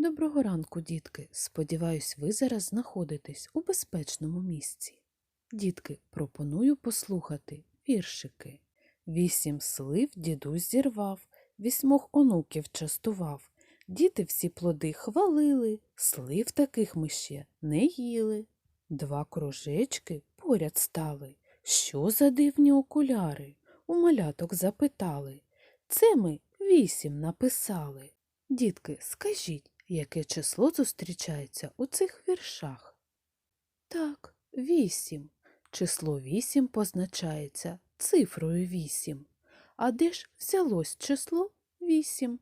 Доброго ранку, дітки. Сподіваюсь, ви зараз знаходитесь у безпечному місці. Дітки, пропоную послухати віршики. Вісім слив дідусь зірвав, вісьмох онуків частував. Діти всі плоди хвалили, слив таких ми ще не їли. Два кружечки поряд стали. Що за дивні окуляри? У маляток запитали. Це ми вісім написали. Дітки, скажіть, яке число зустрічається у цих віршах? Так, вісім. Число вісім позначається цифрою вісім. А де ж взялось число вісім?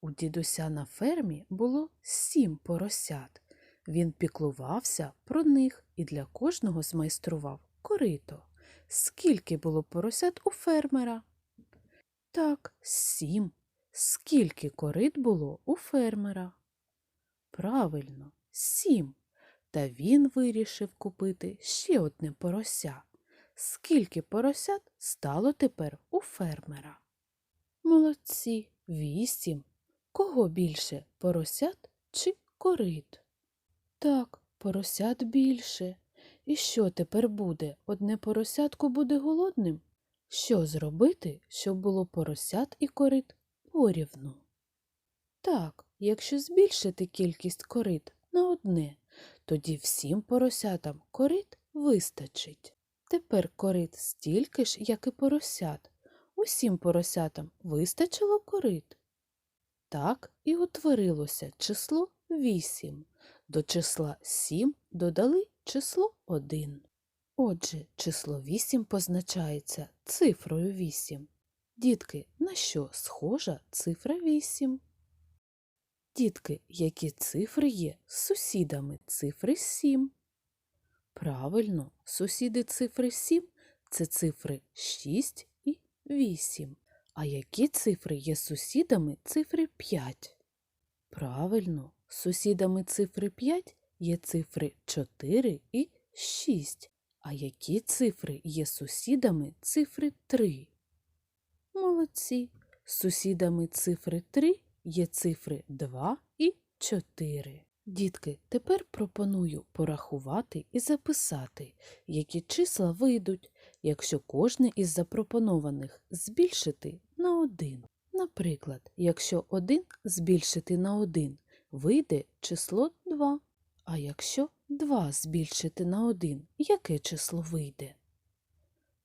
У дідуся на фермі було сім поросят. Він піклувався про них і для кожного змайстрував корито. Скільки було поросят у фермера? Так, сім. Скільки корит було у фермера? Правильно, сім. Та він вирішив купити ще одне порося. Скільки поросят стало тепер у фермера? Молодці, вісім. Кого більше поросят чи корит? Так, поросят більше. І що тепер буде? Одне поросятко буде голодним? Що зробити, щоб було поросят і корит порівну? Так, якщо збільшити кількість корит на одне, тоді всім поросятам корит вистачить. Тепер корит стільки ж, як і поросят. Усім поросятам вистачило корит. Так і утворилося число 8. До числа 7 додали число 1. Отже, число 8 позначається цифрою 8. Дітки, на що схожа цифра 8? Дітки, які цифри є з сусідами цифри 7? Правильно, сусіди цифри 7 – це цифри 6 і 8. А які цифри є сусідами цифри 5? Правильно, сусідами цифри 5 є цифри 4 і 6. А які цифри є сусідами цифри 3? Молодці. Сусідами цифри 3 є цифри 2 і 4. Дітки, тепер пропоную порахувати і записати, які числа вийдуть, якщо кожне із запропонованих збільшити на 1. Наприклад, якщо 1 збільшити на 1, вийде число 2. А якщо 2 збільшити на 1, яке число вийде?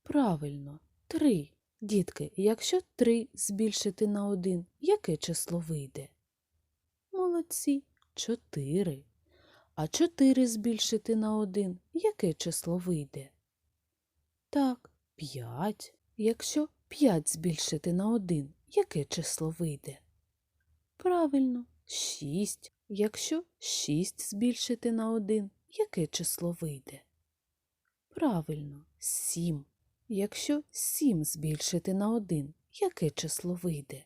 Правильно, 3. Дітки, якщо 3 збільшити на 1, яке число вийде? Молодці, 4. А 4 збільшити на 1, яке число вийде? Так, 5. Якщо 5 збільшити на 1, яке число вийде? Правильно, 6. Якщо 6 збільшити на 1, яке число вийде? Правильно, 7. Якщо 7 збільшити на 1, яке число вийде?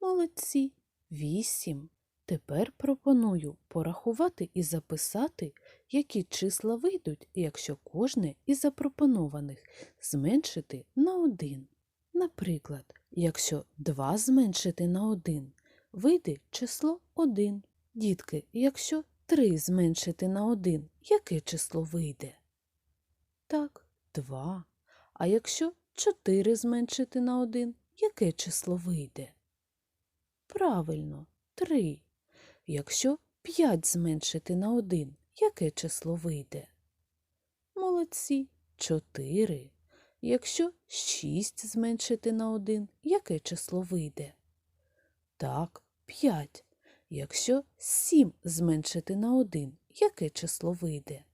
Молодці, 8. Тепер пропоную порахувати і записати, які числа вийдуть, якщо кожне із запропонованих зменшити на 1. Наприклад, якщо 2 зменшити на 1, вийде число 1. Дітки, якщо 3 зменшити на 1, яке число вийде? Так, 2. А якщо 4 зменшити на 1, яке число вийде? Правильно, 3. Якщо 5 зменшити на 1, яке число вийде? Молодці, 4. Якщо 6 зменшити на 1, яке число вийде? Так, 5. Якщо 7 зменшити на 1, яке число вийде?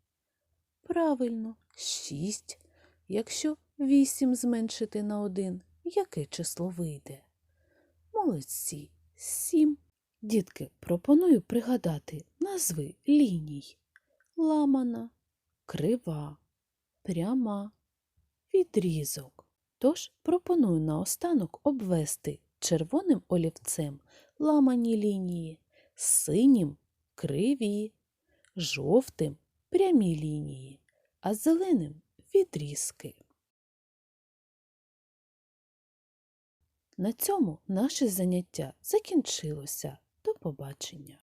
Правильно, 6. Якщо 8 зменшити на 1, яке число вийде? Молодці, 7. Дітки, пропоную пригадати назви ліній. Ламана, крива, пряма, відрізок. Тож пропоную наостанок обвести червоним олівцем ламані лінії, синім криві, жовтим прямі лінії, а зеленим відрізки. На цьому наше заняття закінчилося. До побачення!